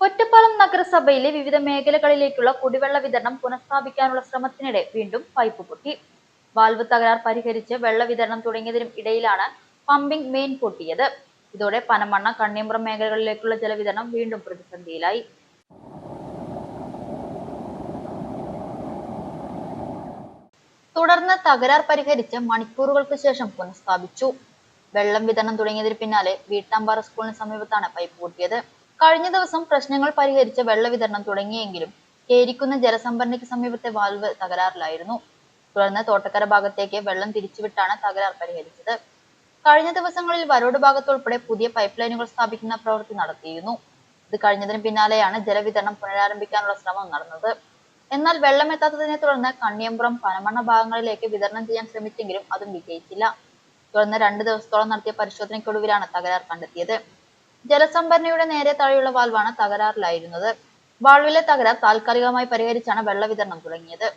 ഒറ്റപ്പാലം നഗരസഭയിലെ വിവിധ മേഖലകളിലേക്കുള്ള കുടിവെള്ള വിതരണം പുനഃസ്ഥാപിക്കാനുള്ള ശ്രമത്തിനിടെ വീണ്ടും പൈപ്പ് പൊട്ടി. വാൽവ് തകരാർ പരിഹരിച്ച് വെള്ള വിതരണം തുടങ്ങിയതിനും ഇടയിലാണ് പമ്പിംഗ് മെയിൻ പൊട്ടിയത്. ഇതോടെ പനമണ്ണ കണ്ണിയമ്പ്രം മേഖലകളിലേക്കുള്ള ജലവിതരണം വീണ്ടും പ്രതിസന്ധിയിലായി. തുടർന്ന് തകരാർ പരിഹരിച്ച് മണിക്കൂറുകൾക്ക് ശേഷം പുനഃസ്ഥാപിച്ചു. വെള്ളം വിതരണം തുടങ്ങിയതിന് പിന്നാലെ വീട്ടാമ്പാറ സ്കൂളിന് സമീപത്താണ് പൈപ്പ് പൊട്ടിയത്. കഴിഞ്ഞ ദിവസം പ്രശ്നങ്ങൾ പരിഹരിച്ച വെള്ളവിതരണം തുടങ്ങിയെങ്കിലും കേരിക്കുന്ന ജലസംഭരണിക്ക് സമീപത്തെ വാൽവ് തകരാറിലായിരുന്നു. തുടർന്ന് തോട്ടക്കര ഭാഗത്തേക്ക് വെള്ളം തിരിച്ചുവിട്ടാണ് തകരാർ പരിഹരിച്ചത്. കഴിഞ്ഞ ദിവസങ്ങളിൽ വരോട് ഭാഗത്തുൾപ്പെടെ പുതിയ പൈപ്പ് ലൈനുകൾ സ്ഥാപിക്കുന്ന പ്രവൃത്തി നടത്തിയിരുന്നു. ഇത് കഴിഞ്ഞതിന് പിന്നാലെയാണ് ജലവിതരണം പുനരാരംഭിക്കാനുള്ള ശ്രമം നടന്നത്. എന്നാൽ വെള്ളം എത്താത്തതിനെ തുടർന്ന് കണ്ണിയമ്പുറം പനമണ്ണ ഭാഗങ്ങളിലേക്ക് വിതരണം ചെയ്യാൻ ശ്രമിച്ചെങ്കിലും അതും വിജയിച്ചില്ല. തുടർന്ന് രണ്ട് ദിവസത്തോളം നടത്തിയ പരിശോധനയ്ക്കൊടുവിലാണ് തകരാർ കണ്ടെത്തിയത്. ജലസംഭരണിയുടെ നേരെ താഴെയുള്ള വാൽവാണ് തകരാറിലായിരുന്നത്. വാൾവിലെ തകരാർ താൽക്കാലികമായി പരിഹരിച്ചാണ് വെള്ളവിതരണം തുടങ്ങിയത്.